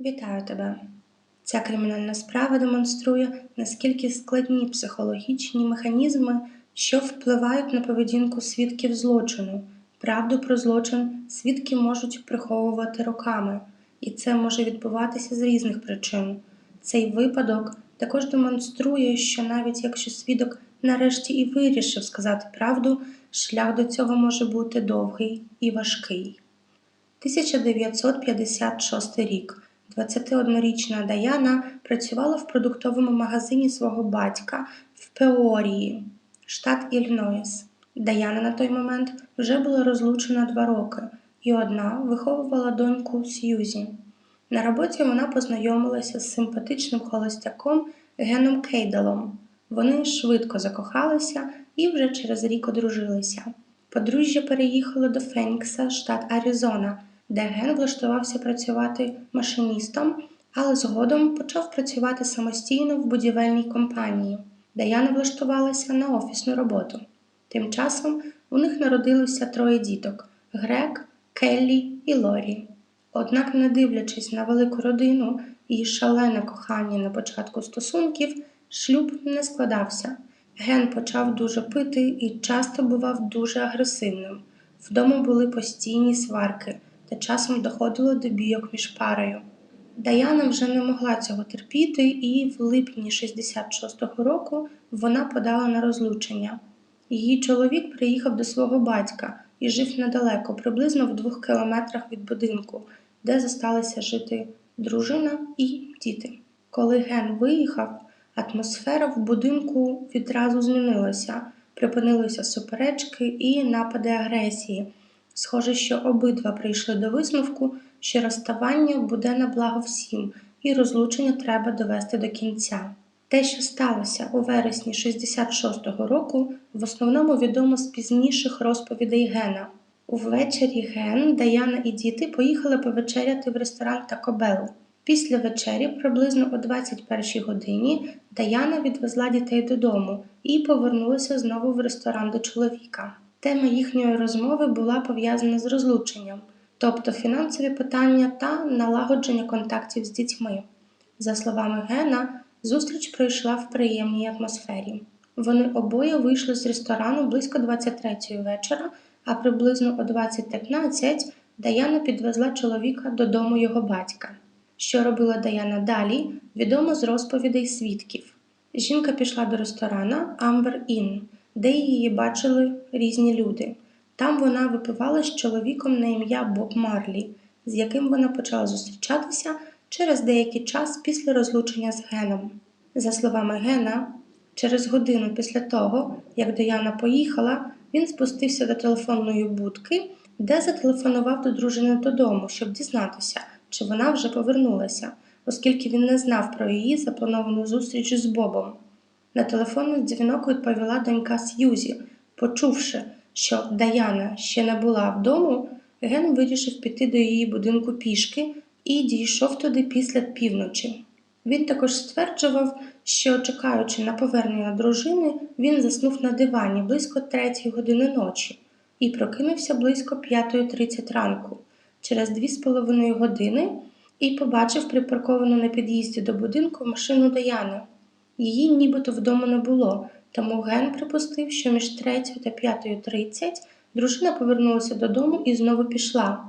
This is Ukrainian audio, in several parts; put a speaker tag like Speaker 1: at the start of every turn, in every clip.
Speaker 1: Вітаю тебе! Ця кримінальна справа демонструє, наскільки складні психологічні механізми, що впливають на поведінку свідків злочину. Правду про злочин свідки можуть приховувати роками, і це може відбуватися з різних причин. Цей випадок також демонструє, що навіть якщо свідок нарешті і вирішив сказати правду, шлях до цього може бути довгий і важкий. 1956 рік. 21-річна Даяна працювала в продуктовому магазині свого батька в Пеорії, штат Іллінойс. Даяна на той момент вже була розлучена два роки і одна виховувала доньку Сьюзі. На роботі вона познайомилася з симпатичним холостяком Геном Кейдалом. Вони швидко закохалися і вже через рік одружилися. Подружжя переїхало до Фенікса, штат Аризона, де Ген влаштувався працювати машиністом, але згодом почав працювати самостійно в будівельній компанії. Даяна влаштувалася на офісну роботу. Тим часом у них народилося троє діток Грек, Келлі і Лорі. Однак, не дивлячись на велику родину і шалене кохання на початку стосунків, шлюб не складався. Ген почав дуже пити і часто бував дуже агресивним. Вдома були постійні сварки, та часом доходило до бійок між парою. Даяна вже не могла цього терпіти, і в липні 66-го року вона подала на розлучення. Її чоловік приїхав до свого батька і жив недалеко, приблизно в двох кілометрах від будинку, де зосталися жити дружина і діти. Коли Ген виїхав, атмосфера в будинку відразу змінилася, припинилися суперечки і напади агресії. Схоже, що обидва прийшли до висновку, що розставання буде на благо всім, і розлучення треба довести до кінця. Те, що сталося у вересні 66-го року, в основному відомо з пізніших розповідей Гена. Увечері Ген, Даяна і діти поїхали повечеряти в ресторан Такобел. Після вечері, приблизно о 21-й годині, Даяна відвезла дітей додому і повернулася знову в ресторан до чоловіка. Тема їхньої розмови була пов'язана з розлученням, тобто фінансові питання та налагодження контактів з дітьми. За словами Гена, зустріч пройшла в приємній атмосфері. Вони обоє вийшли з ресторану близько 23-ї вечора, а приблизно о 20.15 Даяна підвезла чоловіка додому його батька. Що робила Даяна далі, відомо з розповідей свідків. Жінка пішла до ресторана Amber Inn, де її бачили різні люди. Там вона випивала з чоловіком на ім'я Боб Марлі, з яким вона почала зустрічатися через деякий час після розлучення з Геном. За словами Гена, через годину після того, як Даяна поїхала, він спустився до телефонної будки, де зателефонував до дружини додому, щоб дізнатися, чи вона вже повернулася, оскільки він не знав про її заплановану зустріч з Бобом. На телефонний дзвінок відповіла донька Сьюзі. Почувши, що Даяна ще не була вдома, Ген вирішив піти до її будинку пішки і дійшов туди після півночі. Він також стверджував, що, чекаючи на повернення дружини, він заснув на дивані близько третьої години ночі і прокинувся близько 5.30 ранку, через дві з половиною години, і побачив припарковану на під'їзді до будинку машину Даяни. Її нібито вдома не було, тому Ген припустив, що між 3 та 5.30 дружина повернулася додому і знову пішла.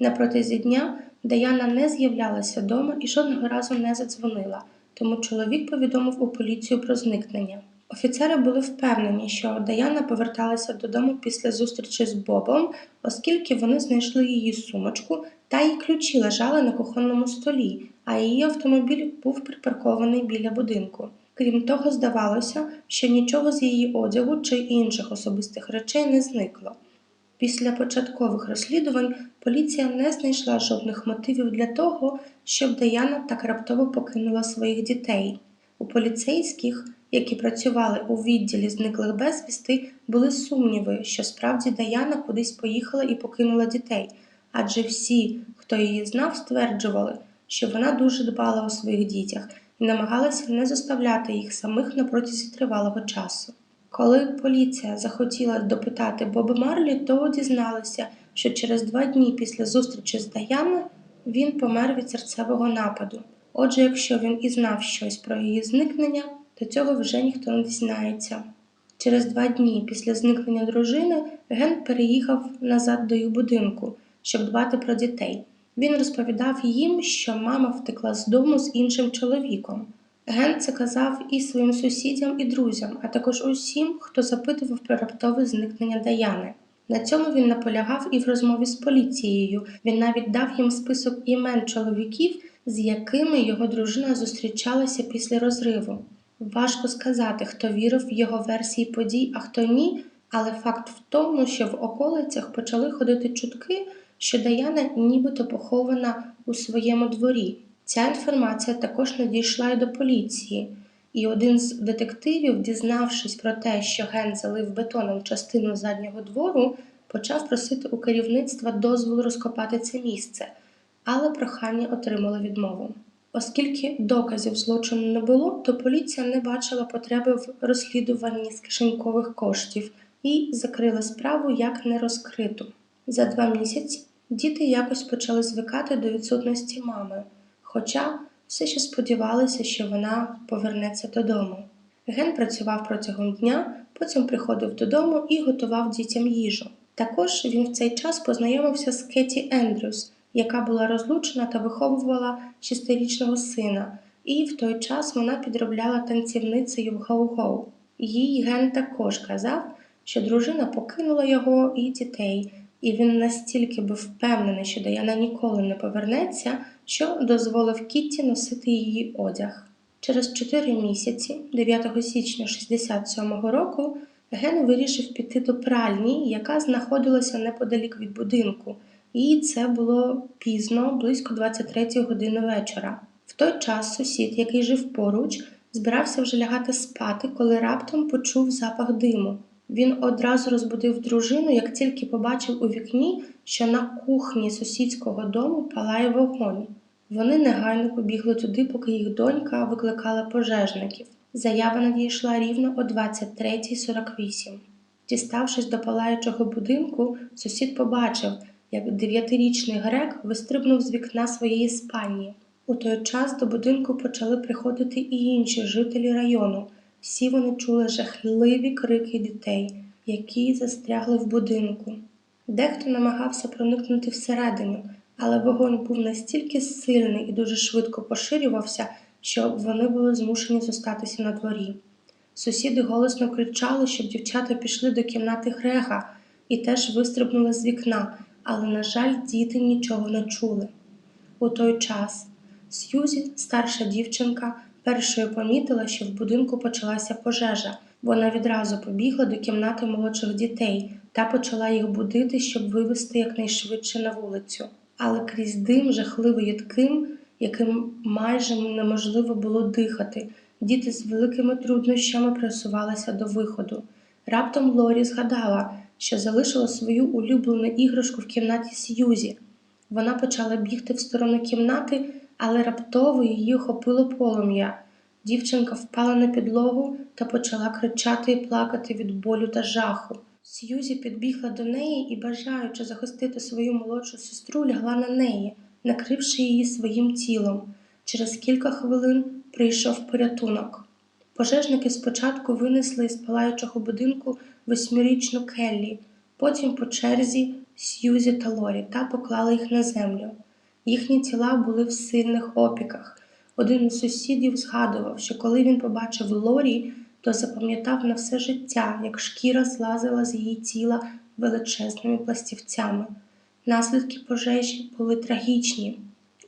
Speaker 1: На протязі дня Даяна не з'являлася вдома і жодного разу не задзвонила, тому чоловік повідомив у поліцію про зникнення. Офіцери були впевнені, що Даяна поверталася додому після зустрічі з Бобом, оскільки вони знайшли її сумочку та її ключі лежали на кухонному столі, а її автомобіль був припаркований біля будинку. Крім того, здавалося, що нічого з її одягу чи інших особистих речей не зникло. Після початкових розслідувань поліція не знайшла жодних мотивів для того, щоб Даяна так раптово покинула своїх дітей. У поліцейських, які працювали у відділі зниклих безвісти, були сумніви, що справді Даяна кудись поїхала і покинула дітей, адже всі, хто її знав, стверджували, що вона дуже дбала у своїх дітях і намагалася не заставляти їх самих на протязі тривалого часу. Коли поліція захотіла допитати Боба Марлі, то дізналися, що через два дні після зустрічі з Даяною Він помер від серцевого нападу. Отже, якщо він і знав щось про її зникнення, то цього вже ніхто не дізнається. Через два дні після зникнення дружини Ген переїхав назад до їх будинку, щоб дбати про дітей. Він розповідав їм, що мама втекла з дому з іншим чоловіком. Ген це казав і своїм сусідям і друзям, а також усім, хто запитував про раптове зникнення Даяни. На цьому він наполягав і в розмові з поліцією. Він навіть дав їм список імен чоловіків, з якими його дружина зустрічалася після розриву. Важко сказати, хто вірив в його версії подій, а хто ні, але факт в тому, що в околицях почали ходити чутки, що Даяна нібито похована у своєму дворі. Ця інформація також надійшла й до поліції, і один з детективів, дізнавшись про те, що Ген залив бетоном частину заднього двору, почав просити у керівництва дозволу розкопати це місце, але прохання отримало відмову. Оскільки доказів злочину не було, то поліція не бачила потреби в розслідуванні з кишенькових коштів і закрила справу як нерозкриту. За два місяці діти якось почали звикати до відсутності мами, хоча все ще сподівалися, що вона повернеться додому. Ген працював протягом дня, потім приходив додому і готував дітям їжу. Також він в цей час познайомився з Кеті Ендрюс, яка була розлучена та виховувала шестирічного сина, і в той час вона підробляла танцівницею в гоу-гоу. Їй Ген також казав, що дружина покинула його і дітей, і він настільки був впевнений, що Даяна ніколи не повернеться, що дозволив Кітті носити її одяг. Через чотири місяці, 9 січня 67-го року, Ген вирішив піти до пральні, яка знаходилася неподалік від будинку, і це було пізно, близько 23 години вечора. В той час сусід, який жив поруч, збирався вже лягати спати, коли раптом почув запах диму. Він одразу розбудив дружину, як тільки побачив у вікні, що на кухні сусідського дому палає вогонь. Вони негайно побігли туди, поки їх донька викликала пожежників. Заява надійшла рівно о 23.48. Діставшись до палаючого будинку, сусід побачив, як дев'ятирічний грек вистрибнув з вікна своєї спальні. У той час до будинку почали приходити і інші жителі району. Всі вони чули жахливі крики дітей, які застрягли в будинку. Дехто намагався проникнути всередину, але вогонь був настільки сильний і дуже швидко поширювався, що вони були змушені зостатися на дворі. Сусіди голосно кричали, щоб дівчата пішли до кімнати Грега і теж вистрибнули з вікна, але, на жаль, діти нічого не чули. У той час Сьюзі, старша дівчинка, першою помітила, що в будинку почалася пожежа. Вона відразу побігла до кімнати молодших дітей та почала їх будити, щоб вивести якнайшвидше на вулицю. Але крізь дим, жахливо їдким, яким майже неможливо було дихати, діти з великими труднощами просувалися до виходу. Раптом Лорі згадала, що залишила свою улюблену іграшку в кімнаті Сьюзі. Вона почала бігти в сторону кімнати, але раптово її охопило полум'я. Дівчинка впала на підлогу та почала кричати і плакати від болю та жаху. Сьюзі підбігла до неї і, бажаючи захистити свою молодшу сестру, лягла на неї, накривши її своїм тілом. Через кілька хвилин прийшов порятунок. Пожежники спочатку винесли із палаючого будинку восьмирічну Келлі, потім по черзі Сьюзі та Лорі та поклали їх на землю. Їхні тіла були в сильних опіках. Один із сусідів згадував, що коли він побачив Лорі, то запам'ятав на все життя, як шкіра злазила з її тіла величезними пластівцями. Наслідки пожежі були трагічні.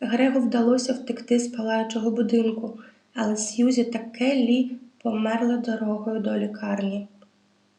Speaker 1: Грегу вдалося втекти з палаючого будинку, але Сьюзі та Келлі померли дорогою до лікарні.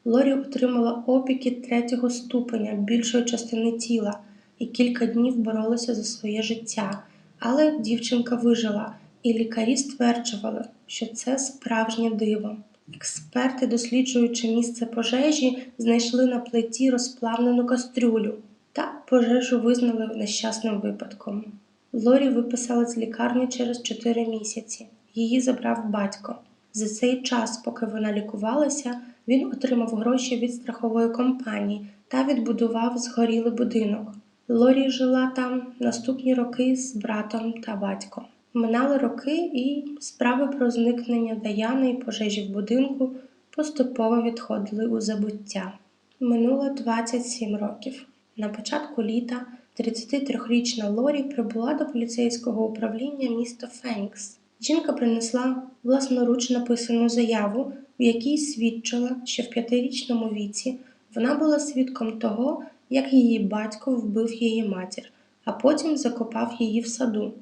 Speaker 1: Лорі отримала опіки третього ступеня більшої частини тіла і кілька днів боролася за своє життя, але дівчинка вижила, і лікарі стверджували, що це справжнє диво. Експерти, досліджуючи місце пожежі, знайшли на плиті розплавлену кастрюлю та пожежу визнали нещасним випадком. Лорі виписали з лікарні через 4 місяці. Її забрав батько. За цей час, поки вона лікувалася, він отримав гроші від страхової компанії та відбудував згорілий будинок. Лорі жила там наступні роки з братом та батьком. Минали роки, і справи про зникнення Даяни і пожежі в будинку поступово відходили у забуття. Минуло 27 років. На початку літа 33-річна Лорі прибула до поліцейського управління міста Фенікс. Жінка принесла власноруч написану заяву, в якій свідчила, що в п'ятирічному віці вона була свідком того, як її батько вбив її матір, а потім закопав її в саду.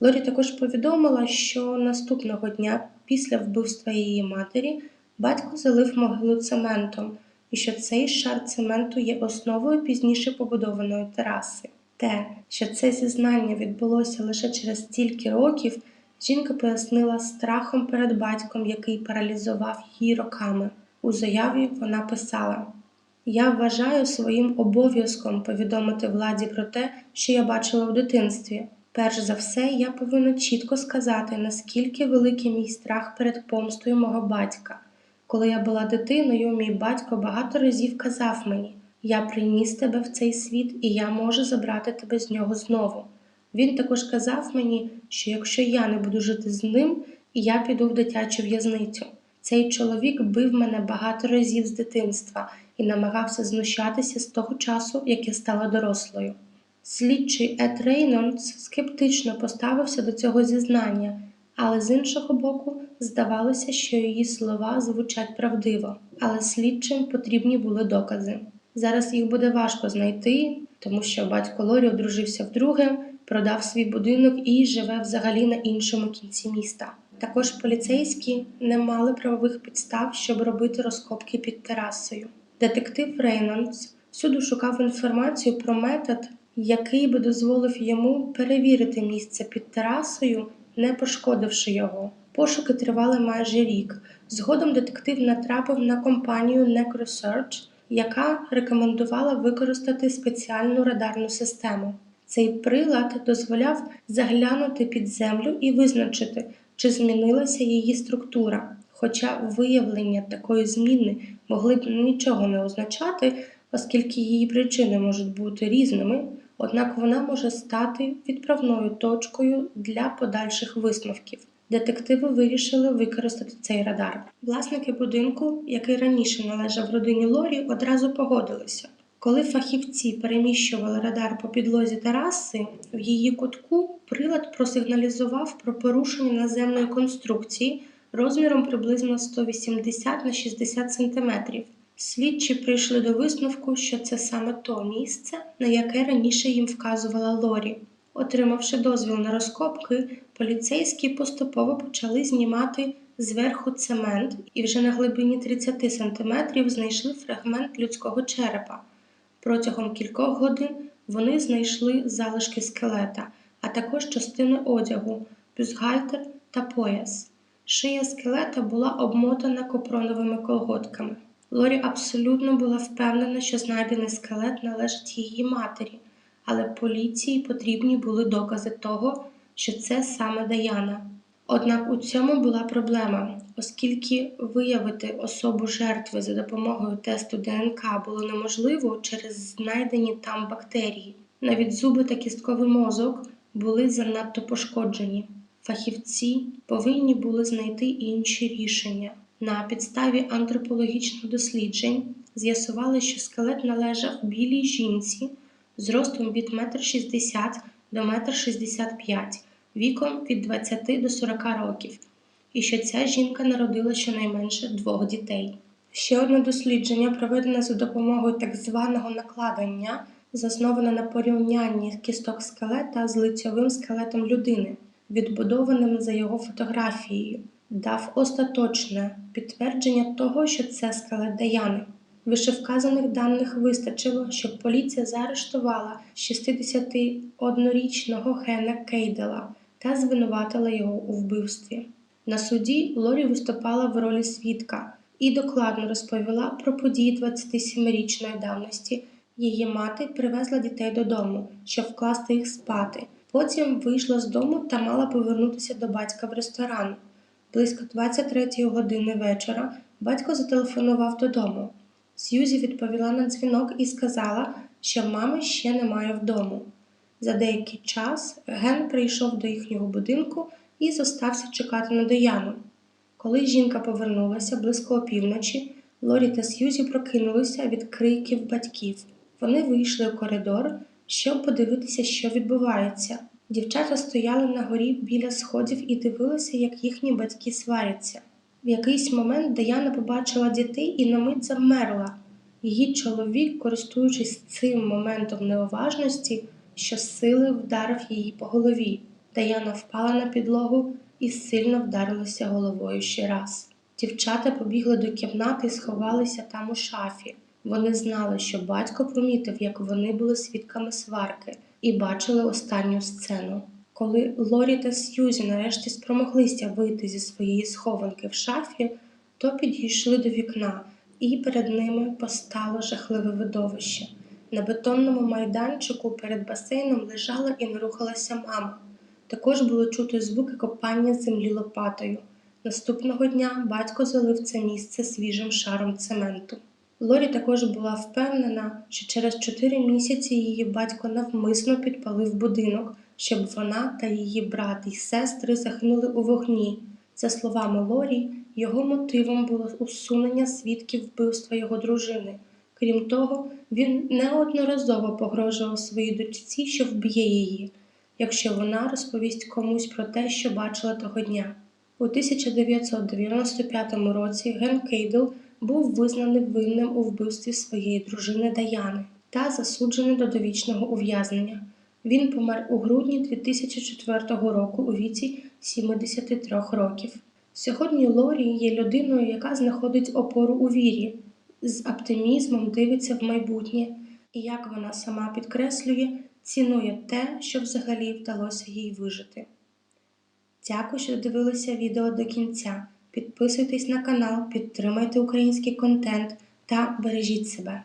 Speaker 1: Лорі також повідомила, що наступного дня після вбивства її матері батько залив могилу цементом, і що цей шар цементу є основою пізніше побудованої тераси. Те, що це зізнання відбулося лише через стільки років, жінка пояснила страхом перед батьком, який паралізував її роками. У заяві вона писала: Я вважаю своїм обов'язком повідомити владі про те, що я бачила у дитинстві. Перш за все, я повинна чітко сказати, наскільки великий мій страх перед помстою мого батька. Коли я була дитиною, мій батько багато разів казав мені: Я приніс тебе в цей світ, і я можу забрати тебе з нього знову. Він також казав мені, що якщо я не буду жити з ним, я піду в дитячу в'язницю. Цей чоловік бив мене багато разів з дитинства і намагався знущатися з того часу, як я стала дорослою. Слідчий Ед Рейнольдс скептично поставився до цього зізнання, але з іншого боку, здавалося, що її слова звучать правдиво, але слідчим потрібні були докази. Зараз їх буде важко знайти, тому що батько Лорі одружився вдруге, продав свій будинок і живе взагалі на іншому кінці міста. Також поліцейські не мали правових підстав, щоб робити розкопки під терасою. Детектив Рейнольдс всюди шукав інформацію про метод, який би дозволив йому перевірити місце під терасою, не пошкодивши його. Пошуки тривали майже рік. Згодом детектив натрапив на компанію NecroSearch, яка рекомендувала використати спеціальну радарну систему. Цей прилад дозволяв заглянути під землю і визначити, чи змінилася її структура. Хоча виявлення такої зміни могли б нічого не означати, оскільки її причини можуть бути різними, однак вона може стати відправною точкою для подальших висновків. Детективи вирішили використати цей радар. Власники будинку, який раніше належав родині Лорі, одразу погодилися. Коли фахівці переміщували радар по підлозі тераси, в її кутку прилад просигналізував про порушення наземної конструкції розміром приблизно 180 на 60 см. Слідчі прийшли до висновку, що це саме то місце, на яке раніше їм вказувала Лорі. Отримавши дозвіл на розкопки, поліцейські поступово почали знімати зверху цемент і вже на глибині 30 см знайшли фрагмент людського черепа. Протягом кількох годин вони знайшли залишки скелета, а також частини одягу, бюстгальтер та пояс. Шия скелета була обмотана копроновими колготками. Лорі абсолютно була впевнена, що знайдений скелет належить її матері, але поліції потрібні були докази того, що це саме Даяна. Однак у цьому була проблема, оскільки виявити особу жертви за допомогою тесту ДНК було неможливо через знайдені там бактерії. Навіть зуби та кістковий мозок були занадто пошкоджені. Фахівці повинні були знайти інші рішення. На підставі антропологічних досліджень з'ясували, що скелет належав білій жінці з ростом від 1,60 м до 1,65 м, віком від 20 до 40 років, і що ця жінка народила щонайменше двох дітей. Ще одне дослідження, проведене за допомогою так званого накладення, засноване на порівнянні кісток скелета з лицьовим скелетом людини, відбудованим за його фотографією, дав остаточне підтвердження того, що це скелет Даяни. Вишевказаних даних вистачило, щоб поліція заарештувала 61-річного Хена Кейдела та звинуватила його у вбивстві. На суді Лорі виступала в ролі свідка і докладно розповіла про події 27-річної давності. Її мати привезла дітей додому, щоб вкласти їх спати. Потім вийшла з дому та мала повернутися до батька в ресторан. Близько 23 години вечора батько зателефонував додому. Сьюзі відповіла на дзвінок і сказала, що мами ще немає вдому. За деякий час Ген прийшов до їхнього будинку і зостався чекати на Даяну. Коли жінка повернулася близько опівночі, Лорі та Сьюзі прокинулися від криків батьків. Вони вийшли у коридор, щоб подивитися, що відбувається. Дівчата стояли на горі біля сходів і дивилися, як їхні батьки сваряться. В якийсь момент Даяна побачила дітей і на мить завмерла. Її чоловік, користуючись цим моментом неуважності, щосили вдарив її по голові. Даяна впала на підлогу і сильно вдарилася головою ще раз. Дівчата побігли до кімнати і сховалися там у шафі. Вони знали, що батько помітив, як вони були свідками сварки, і бачили останню сцену. Коли Лорі та Сьюзі нарешті спромоглися вийти зі своєї схованки в шафі, то підійшли до вікна, і перед ними постало жахливе видовище. На бетонному майданчику перед басейном лежала і не рухалася мама. Також було чути звуки копання землі лопатою. Наступного дня батько залив це місце свіжим шаром цементу. Лорі також була впевнена, що через чотири місяці її батько навмисно підпалив будинок, щоб вона та її брат і сестри загинули у вогні. За словами Лорі, його мотивом було усунення свідків вбивства його дружини. Крім того, він неодноразово погрожував своїй дочці, що вб'є її, якщо вона розповість комусь про те, що бачила того дня. У 1995 році Ген Кейдл був визнаний винним у вбивстві своєї дружини Даяни та засуджений до довічного ув'язнення. Він помер у грудні 2004 року у віці 73 років. Сьогодні Лорі є людиною, яка знаходить опору у вірі, з оптимізмом дивиться в майбутнє, і як вона сама підкреслює, цінує те, що взагалі вдалося їй вижити. Дякую, що дивилися відео до кінця. Підписуйтесь на канал, підтримайте український контент та бережіть себе.